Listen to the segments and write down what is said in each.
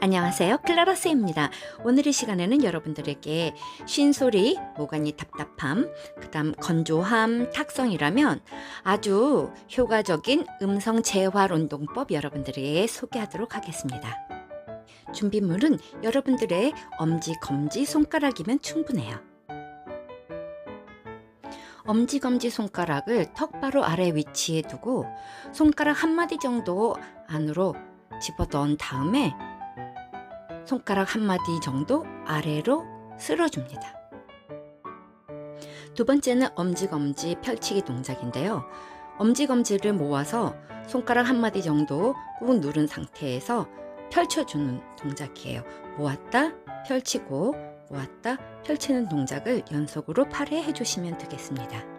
안녕하세요. 클라라스입니다. 오늘 이 시간에는 여러분들에게 쉰소리, 모간이 답답함, 그 다음 건조함, 탁성이라면 아주 효과적인 음성 재활 운동법 여러분들에게 소개하도록 하겠습니다. 준비물은 여러분들의 엄지, 검지, 손가락이면 충분해요. 엄지, 검지 손가락을 턱 바로 아래 위치에 두고 손가락 한 마디 정도 안으로 집어 넣은 다음에 손가락 한 마디 정도 아래로 쓸어줍니다. 두 번째는 엄지검지 펼치기 동작인데요. 엄지검지를 모아서 손가락 한 마디 정도 꾹 누른 상태에서 펼쳐주는 동작이에요. 모았다, 펼치고, 모았다, 펼치는 동작을 연속으로 8회 해주시면 되겠습니다.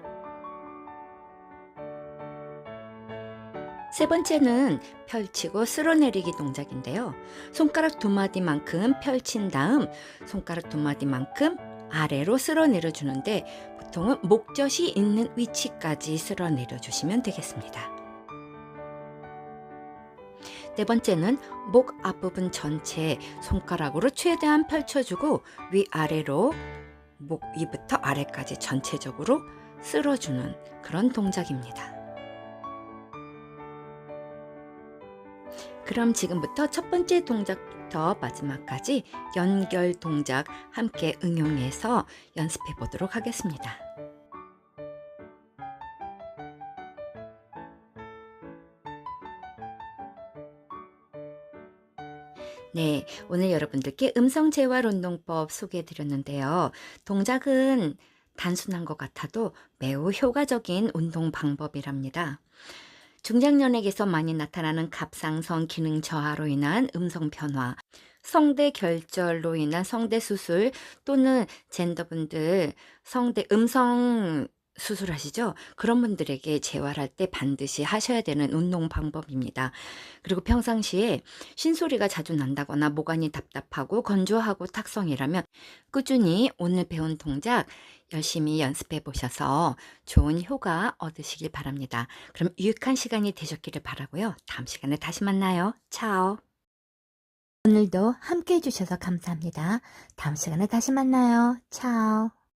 세 번째는 펼치고 쓸어내리기 동작인데요. 손가락 두 마디만큼 펼친 다음 손가락 두 마디만큼 아래로 쓸어내려 주는데 보통은 목젖이 있는 위치까지 쓸어내려 주시면 되겠습니다. 네 번째는 목 앞부분 전체 손가락으로 최대한 펼쳐주고 위아래로 목 위부터 아래까지 전체적으로 쓸어주는 그런 동작입니다. 그럼 지금부터 첫 번째 동작부터 마지막까지 연결 동작 함께 응용해서 연습해 보도록 하겠습니다. 네, 오늘 여러분들께 음성 재활 운동법 소개해 드렸는데요. 동작은 단순한 것 같아도 매우 효과적인 운동 방법이랍니다. 중장년에게서 많이 나타나는 갑상선 기능 저하로 인한 음성 변화, 성대 결절로 인한 성대 수술 또는 젠더분들 성대 음성 수술하시죠? 그런 분들에게 재활할 때 반드시 하셔야 되는 운동 방법입니다. 그리고 평상시에 쉰소리가 자주 난다거나 모관이 답답하고 건조하고 탁성이라면 꾸준히 오늘 배운 동작 열심히 연습해 보셔서 좋은 효과 얻으시길 바랍니다. 그럼 유익한 시간이 되셨기를 바라고요. 다음 시간에 다시 만나요. 차오. 오늘도 함께 해주셔서 감사합니다. 다음 시간에 다시 만나요. 차오.